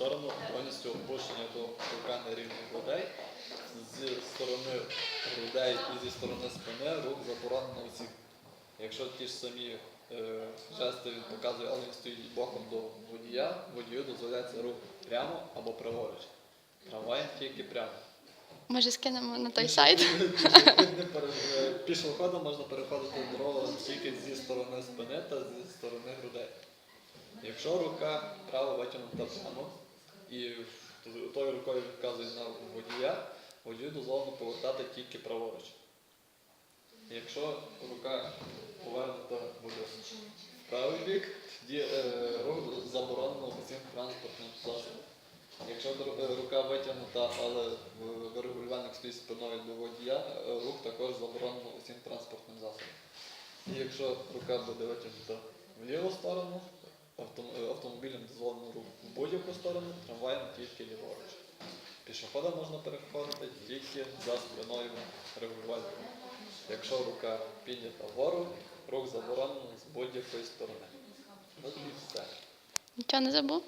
сторону, повністю опущення до рука на рівні грудей. Зі сторони грудей і зі сторони спини рух заборонено усіх. Якщо ті ж самі е, жести він показує, але він стоїть боком до водія, водію дозволяється рух прямо або праворуч. Трамваєм тільки прямо. Може, скинемо на той сайт? Е, Пішоходом можна переходити дорогу тільки зі сторони спини та зі сторони грудей. Якщо рука права витягнута прямо і тою рукою вказує на водія, водію дозволено повертати тільки праворуч. Якщо рука повернута буде в правий бік, тоді е, рух заборонено усім транспортним засобам. Якщо е, рука витягнута, але в- регулювальник стоїть спиною до водія, е, рух також заборонено усім транспортним засобам. І якщо рука буде витягнута в ліву сторону, автом- е, автомобілем дозволено рух в будь-яку сторону, трамваєм тільки ліворуч. Пішохода можна переходити тільки за спиною регулювальника. Якщо рука піднята вгору, рух заборонений з будь-якої сторони. От і все. Нічого не забув?